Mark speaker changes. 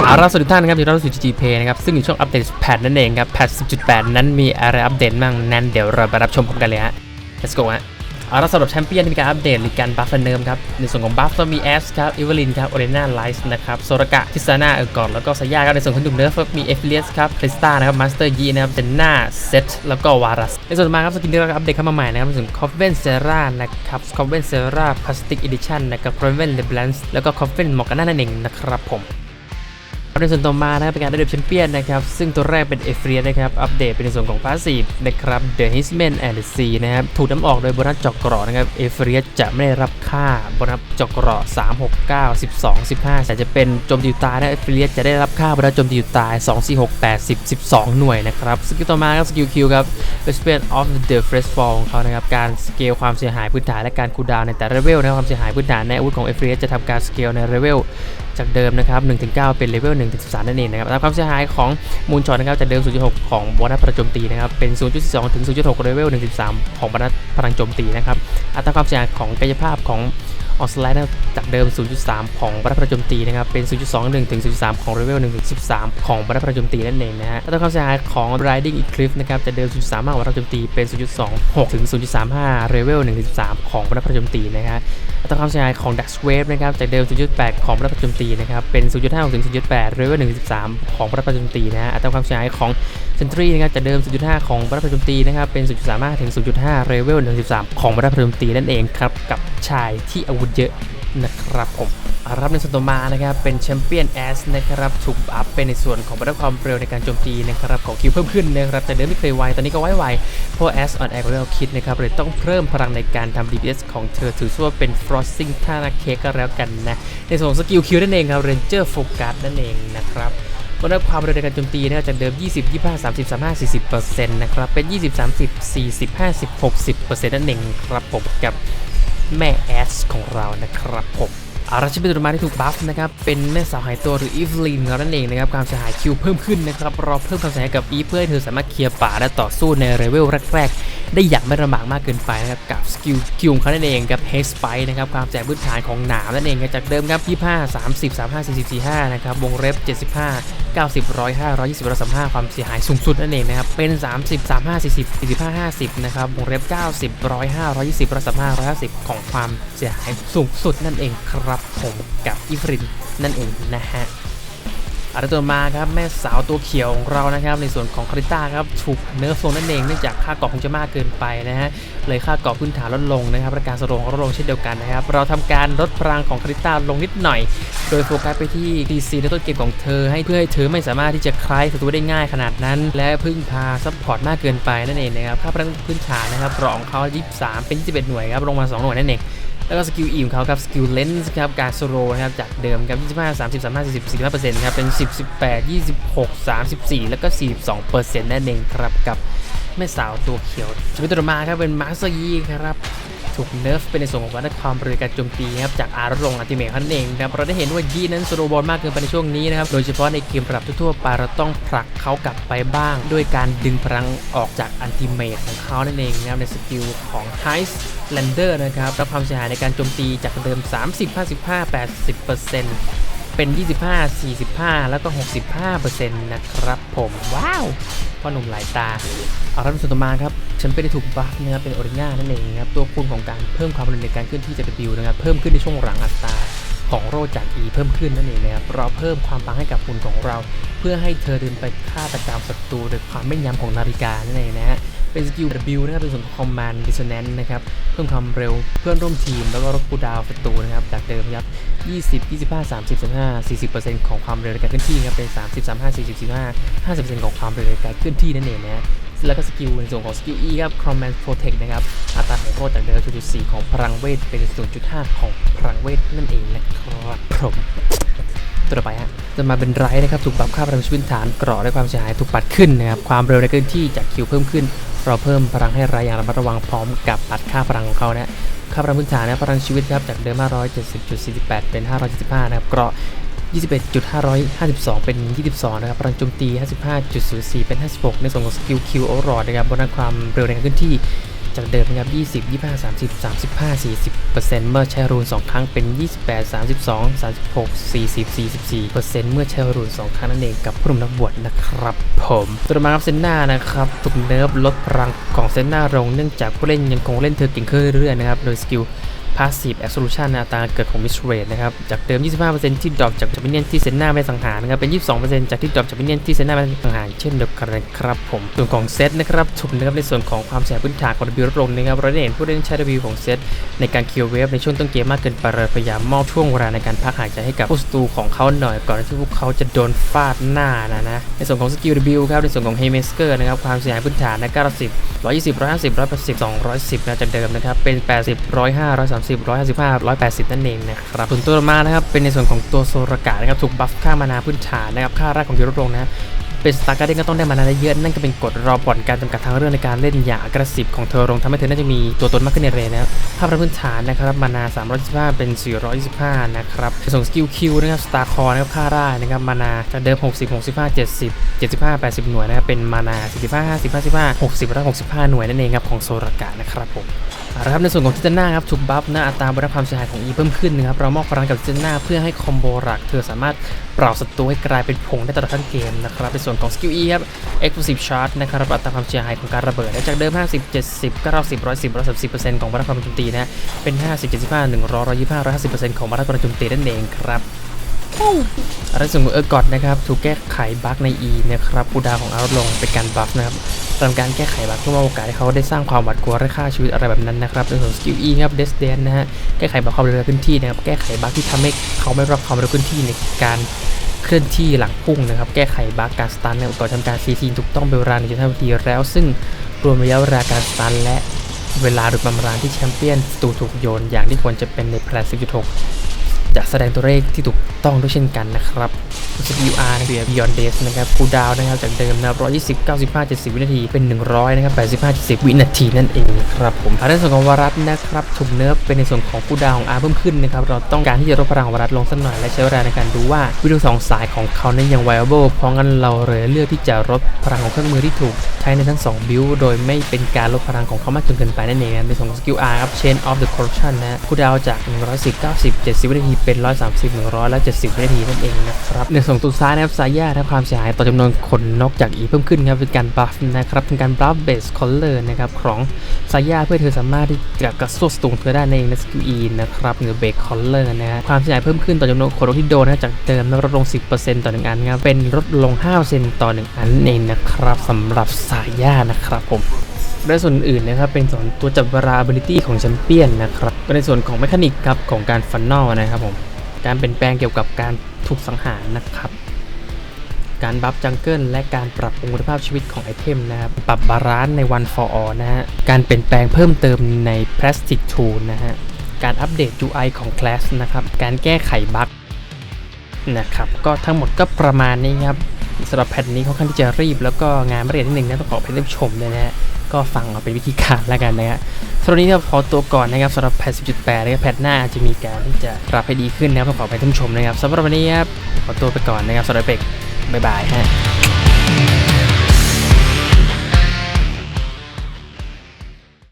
Speaker 1: เอาล่ะสวัสดีทุกท่านนะครับที่เราสู่ GG Pay นะครับซึ่งอยู่ช่วงอัปเดตแพทนั่นเองครับแพท10.8 นั้นมีอะไรอัปเดตบ้างนั้นเดี๋ยวเราไปรับชมพร้อมกันเลยฮะ let's go ฮะเอาล่ะสำหรับแชมเปี้ยนที่มีการอัปเดตหรือการบัฟเนิมครับในส่วนของบัฟก็มีแอสครับอิวลินครับโอเรน่าไลส์นะครับโซรากะทิซาน่าเออร์กอนแล้วก็สยาครับในส่วนของดุมเนิร์ฟมีเอฟเลียสครับคริสตานะครับมาสเตอร์ยีนะครับเจนน่าเซตแล้วก็วารัสในส่วนมาครับสกินที่เราอัปเดตเข้ามาใหม่นะครับในส่วนคอฟเวนเซรานะครับคอฟเวนเซราพลาสติกอีดิชั่นนะครับคอฟเวนเลบลันส์แล้วก็คอฟเวนมอร์กาน่านั่นเองนะครับผม ในส่วนต่อมานะครับเป็นการได้เดบแชมเปี้ยนนะครับ ซึ่งตัวแรกเป็นเอฟเรียนะครับ อัปเดตเป็นในส่วนของพาสซีฟนะครับ The Hisman and the Sea นะครับ ถูกน้ำออกโดยโบนัสจอกกรอนะครับเอฟเรียจะไม่ได้รับค่าโบนัสจอกกรอ3 6 9 12 15แต่จะเป็นโจมตีอยู่ตายนะเอฟเรียจะได้รับค่าโบนัสโจมตีอยู่ตาย 2 4 6 8 10 12 หน่วยนะครับ สกิลต่อมาครับสกิลคิวครับ Recipient of the Fresh Fall ของเขานะครับ การสเกลความเสียหายพื้นฐานและการคูลดาวน์ในแต่ละเลเวลนะครับความเสียหายพื้นฐานในอาวุธของเอฟเรียจะทำการสเกลในเลเวลจากเดิมนะครับ1-9 เป็นเลเวล1-13 นั่นเองนะครับตามความเสียหายของมูลช็อตนะครับจากเดิม 0.6 ของโบนัสประโจมตีนะครับเป็น 0.2 ถึง 0.6 เลเวล1-13 ของโบนัสพลังโจมตีนะครับอัตราความเสียหายของกายภาพของ ออสไลด์จากเดิม 0.3 ของบนัสประจมตีนะครับ เป็น 0.21 ถึง 0.3 ของเลเวล1-13 ของบนัสประจมตีนั่นเองนะฮะอัตราความเสียหายของ Riding Eclipse นะครับจากเดิม 0.3ของโบนัสประจมตี เป็น 0.26 ถึง 0.35 เลเวล1-13 ของบนัสประจมตีนะฮะอัตราความเสียหายของ Dax Wave นะครับจากเดิม 0.8 ของพระประจมตีนะครับ เป็น 0.5 ถึง 0.8หรือว่า1.3 ของพระประจมตีนะฮะอัตราความเสียหายของ Sentry นะครับจากเดิม 0.5 ของพระประจมตีนะครับเป็น 0.35 ถึง 0.5 เลเวล 1.13 ของพระประจมตีนั่นเองครับ กับชายที่อาวุธเยอะนะครับผมอารับในส่วนต่อมานะครับเป็นแชมเปี้ยนแอสนะครับถูกอัพเป็นในส่วนของบัตรความเร็วในการโจมตีนะครับของคิวเพิ่มขึ้นนะครับแต่เดิมไม่เคยไวตอนนี้ก็ไวไวเพราะแอสออนแอร์กว่าเราคิดนะครับเลยต้องเพิ่มพลังในการทำ DPS ของเธอถือว่าเป็น frosting ท่านาเค้กก็แล้วกันนะในส่วนสกิลคิวนั่นเองครับ ranger focus นั่นเองนะครับ ก็ได้ความเร็วในการโจมตีนะครับจากเดิม 20 25 30 35 40%นต์นะครับ เป็น 20 30 40 50 60%นั่นเองครับผมกับแม่แอสของเรานะครับผมอาราชิเป็นตัวมาที่ถูกบัฟนะครับ เป็นแม่สาวหายตัวหรืออีฟลินเรานั่นเองนะครับ ความเสียหายคิวเพิ่มขึ้นนะครับ เราเพิ่มความเสียหายกับอีฟเพื่อให้เธอสามารถเคลียร์ป่าและต่อสู้ในเลเวลแรกๆ ได้อย่างไม่ลำบากมากเกินไปนะครับกับสกิลคิวของเขานั่นเองกับเฮสไปนะครับความเสียหายพื้นฐานของหนามนั่นเองจากเดิมครับ25 30 35 40 45นะครับวงเล็บ75 90 105 120 135 ความเสียหายสูงสุดนั่นเองนะครับเป็น 30 35 40 45 50นะครับวงเล็บ90 105 120 135 150 ของความเสียหายสูงสุดนั่นเองครับผมกับอีฟรินนั่นเองนะฮะ อันตัวมาครับแม่สาวตัวเขียวของเรานะครับในส่วนของคาริต้าครับถูกเนิร์ฟลงนั่นเองเนื่องจากค่าเกาะคงจะมากเกินไปนะฮะเลยค่าเกาะพื้นฐานลดลงนะครับและการสโลงก็ลดลงเช่นเดียวกันนะครับเราทำการลดพลังของคาริต้าลงนิดหน่อย โดยโฟกัสไปที่ DC ในต้นเกมของเธอ ให้เพื่อให้เธอไม่สามารถที่จะคลายศัตรูได้ง่ายขนาดนั้น และพึ่งพาซัพพอร์ตมากเกินไปนั่นเองนะครับค่าพลังพื้นฐานนะครับรองเขา23 เป็น21หน่วยครับลงมา 2 หน่วยนั่นเอง แล้วก็สกิลอิ่มเขาครับสกิลเลนส์ครับการสโลนะครับจากเดิมครับ25 30 35 40 45ครับเป็น 10 18 26 34 แล้วก็ 42นั่นเองครับกับแม่สาวตัวเขียวชีวิโตรมาครับเป็นมาร์ซยีครับ ถูกเนิร์ฟเป็นในส่วนของวัฒนความเร็วการโจมตีครับจากอาร์ลดลงอัติเมทนั่นเองครับเราได้เห็นว่ายีนั้นสโลบอลมากเกินไปในช่วงนี้นะครับโดยเฉพาะในเกมปรับทั่วไปเราต้องผลักเขากลับไปบ้าง ด้วยการดึงพลังออกจากอัลติเมทของเขานั่นเองนะครับในสกิลของไฮส์แลนเดอร์นะครับรับความเสียหายในการโจมตีจากเดิม 30 55 80%เป็น 25 45 แล้วก็ 65%นะครับผม ว้าว พ่อหนุ่มหลายตาเอาละส่วนต่อมาครับฉันไปได้ถูกบัฟนะครับเป็นออริง่านั่นเองครับตัวคูณของการเพิ่มความเร็วในการเคลื่อนที่จะเป็นะครับเพิ่มขึ้นในช่วงหลังอัตราของโรจาก E เพิ่มขึ้นนั่นเองนะครับเราเพิ่มความปังให้กับหุ่นของเรา เพื่อให้เธอเดินไปฆ่าประจำศัตรูโดยความแม่นยำของนาฬิกานั่นเองนะฮะ เป็นสกิล W นะครับเป็นส่วนของ Command Dissonance นะครับเพิ่มความเร็วเพื่อนร่วมทีม แล้วก็ลดคูดาวน์ศัตรูนะครับจากเดิมครับ20 25 30 35 40%ของความเร็วในการเคลื่อนที่ครับเป็น 30 35 40 45 50%ของความเร็วในการเคลื่อนที่นั่นเองนะแล้วก็สกิลในส่วนของสกิล E ครับ Command Protect นะครับอัตราของโทษจากเดิม0.4 ของพลังเวทเป็น 0.5 ของพลังเวทนั่นเองนะครับผมตัวต่อไปฮะจะมาเป็นไรนะครับถูกปรับค่าพลังชีวิตฐานเกราะด้วยความเสียหายถูกปัดขึ้นนะครับความเร็วในเคลื่อนที่จากคิวเพิ่มขึ้น เราเพิ่มพลังให้ไรอย่างระมัดระวังพร้อมกับตัดค่าพลังของเขานะค่าพลังพื้นฐานนะพลังชีวิตครับจากเดิม 570.48 เป็น 575 นะครับเกราะ 21.552 เป็น 22 นะครับ พลังโจมตี 55.04 เป็น 56 ในส่วนของสกิลคิวโอรอดนะครับบนด้านความเร็วในการเคลื่อนที่ จากเดิมนะครับ 20 25 30 35 40 เมื่อใช้รูน 2 ครั้งเป็น 28 32 36 40 44 เมื่อใช้รูน 2 ครั้งนั่นเองกับผู้นำนักบวชนะครับผมตัวมาครับเซนนานะครับถูกเนิร์ฟลดพลังของเซนนาลงเนื่องจากผู้เล่นยังคงเล่นเธอเก่งขึ้นเรื่อยๆนะครับโดยสกิล Passive Absolution อัตราเกิดของ Miss Rate นะครับ จากเดิม 25%ที่ดรอปจากจับมิเนียนที่เซนหน้าไม่สังหารนะครับ เป็น 22%จากที่ดรอปจากมิเนียนที่เซนหน้าไม่สังหารเช่นเดียวกันนะครับผม ส่วนของเซตนะครับถูกนะครับในส่วนของความเสียพื้นฐานของ W ลดลงนะครับ เราได้เห็นผู้เล่นใช้ W ของเซตในการคิวเวฟในช่วงต้นเกมมากเกินไปเลยพยายามมอบช่วงเวลาในการพักหายใจให้กับผู้ศัตรูของเขาหน่อยก่อนที่พวกเขาจะโดนฟาดหน้านะนะ ในส่วนของสกิล W ครับ ในส่วนของ Haymaker นะครับ ความเสียหายพื้นฐานนะ90 120 150 180 210นะจากเดิมนะครับ เป็น 80 105 130 155 180 นั่นเองนะครับส่วนตัวมานะครับเป็นในส่วนของตัวโซรากะนะครับถูกบัฟค่ามานาพื้นฐานนะครับค่าแรกของยูโรลงนะ เป็นสตาร์การ์เด้นก็ต้องได้มานาเยอะนั่นก็เป็นกฎรอผ่อนการจำกัดทางเรื่องในการเล่นอย่างกระสิบของเธอลงทำให้เธอน่าจะมีตัวตนมากขึ้นในเรนนะครับภาพพื้นฐานนะครับมานา 325 เป็น 425 นะครับส่วนสกิลคิวนะครับสตาร์คอร์นะครับค่าได้นะครับมานาจากเดิม 60 65 70 75 80 หน่วยนะครับเป็นมานา 45 50 55 60และ65 หน่วยนั่นเองครับของโซรากะนะครับผมเอาละครับในส่วนของทิตนาครับถูกบัฟน้าอัตราบรรความเสียหายของ E เพิ่มขึ้นนะครับเรามอบพลังกับทิตนาเพื่อให้คอมโบหลัก เธอสามารถเปล่าศัตรูให้กลายเป็นผงได้ตลอดทั้งเกมนะครับในส่วนนของสกิล E ครับ Explosive Charge นะครับอัตราความเสียหายของการระเบิดจากเดิม 50 70 90 110 130%ของบรรความโจมตีนะเป็น 50 75 100 125 150%ของบรรความโจมตีนั่นเองครับอะไรส่วนของเออร์กอดนะครับถูกแก้ไขบั๊กใน E นะครับคูดาของอาร์ตลงเป็นการบัฟนะครับทำการแก้ไขบั๊กเพื่อโอกาสให้เขาได้สร้างความหวาดกลัวและฆ่าชีวิตอะไรแบบนั้นนะครับในส่วนสกิล E ครับเดสเดนนะฮะแก้ไขบั๊กความเร็วพื้นที่นะครับแก้ไขบั๊กที่ทำให้เขาไม่รับความเร็วพื้นที่ในการ ลื่อนที่หลังพุ่งนะครับ แก้ไขบั๊กการสตันเนี่ยก่อนทำการซีซีถูกต้องเป็นเวลา1.5นาทีแล้ว ซึ่งรวมระยะเวลาการสตันและเวลาโดยประมาณที่แชมเปี้ยนตูถูกโยนอย่างที่ควรจะเป็นในแพล10.6จะแสดงตัวเลขที่ถูกต้องด้วยเช่นกันนะครับ SQR นะคือ Beyond Days นะครับคูดาวนะครับจากเดิมนะครับ120 95 70วินาทีเป็น100นะครับ85 70วินาทีนั่นเองครับผมในส่วนของวารัสนะครับถูกเนิร์ฟเป็นในส่วนของคูดาวของ R เพิ่มขึ้นนะครับเราต้องการที่จะลดพลังของวารัสลงสักหน่อยและใช้เวลาในการดูว่าวิดีโอสองสายของเขานั้นยัง viable เพราะงั้นเราเลยเลือกที่จะลดพลังของเครื่องมือที่ถูกใช้ในทั้ง2บิลโดยไม่เป็นการลดพลังของเขามากจนเกินไปนั่นเองนะในส่วนของสกิล R ครับ Chain of the Corruption นะคูดาวจาก110 90 70วินาทีเป็น130 100และ70วินาทีนั่นเองนะครับในส่วน่งตัวซ้ายนะครับสายยานะครับความเสียหายต่อจำนวนขนนกจาก E เพิ่มขึ้นครับเป็นการบัฟนะครับเป็นการบัฟเบสคอลเลอร์นะครับของสายยาเพื่อเธอสามารถที่จะกระสวสตูงเธอได้ในในสกิล E นะครับหรือเบสคอลเลอร์นะความเสียหายเพิ่มขึ้นต่อจำนวนขนนกที่โดนนะจากเดิมลดลง 10%ต่อหนึ่งอันครับเป็นลดลง 5%ต่อหนึ่งอันนั่นเองนะครับสำหรับสายยานะครับผมและส่วนอื่นนะครับเป็นส่วนตัวจับเวลา ability ของแชมเปี้ยนนะครับก็ในส่วนของ m ม c h a n i c ครับของการฟันนอลนะครับผม การเปลี่ยนแปลงเกี่ยวกับการถูกสังหารนะครับ การบัฟจังเกิลและการปรับปรุงคุณภาพชีวิตของไอเทมนะครับ ปรับบาลานซ์ใน One for All นะฮะ การเปลี่ยนแปลงเพิ่มเติมใน Plastic Tool นะฮะ การอัปเดต UI ของ Class นะครับ การแก้ไขบั๊กนะครับ ก็ทั้งหมดก็ประมาณนี้ครับสำหรับแพทนี้ค่อนข้างที่จะรีบแล้วก็งานไม่เอียดนิดนึงนะต้องขอเป็นผู้ชมเลยนะฮะ ก็ฟังเอาเป็นวิธีการแล้วกันนะฮะสำหรับนี้เราขอตัวก่อนนะครับสำหรับแพท10.8นะครับแพทหน้าจะมีการที่จะปรับให้ดีขึ้นนะครับของขอเป็นผู้ชมนะครับสำหรับวันนี้ครับขอตัวไปก่อนนะครับสำหรับเป็กบ๊ายบายฮะ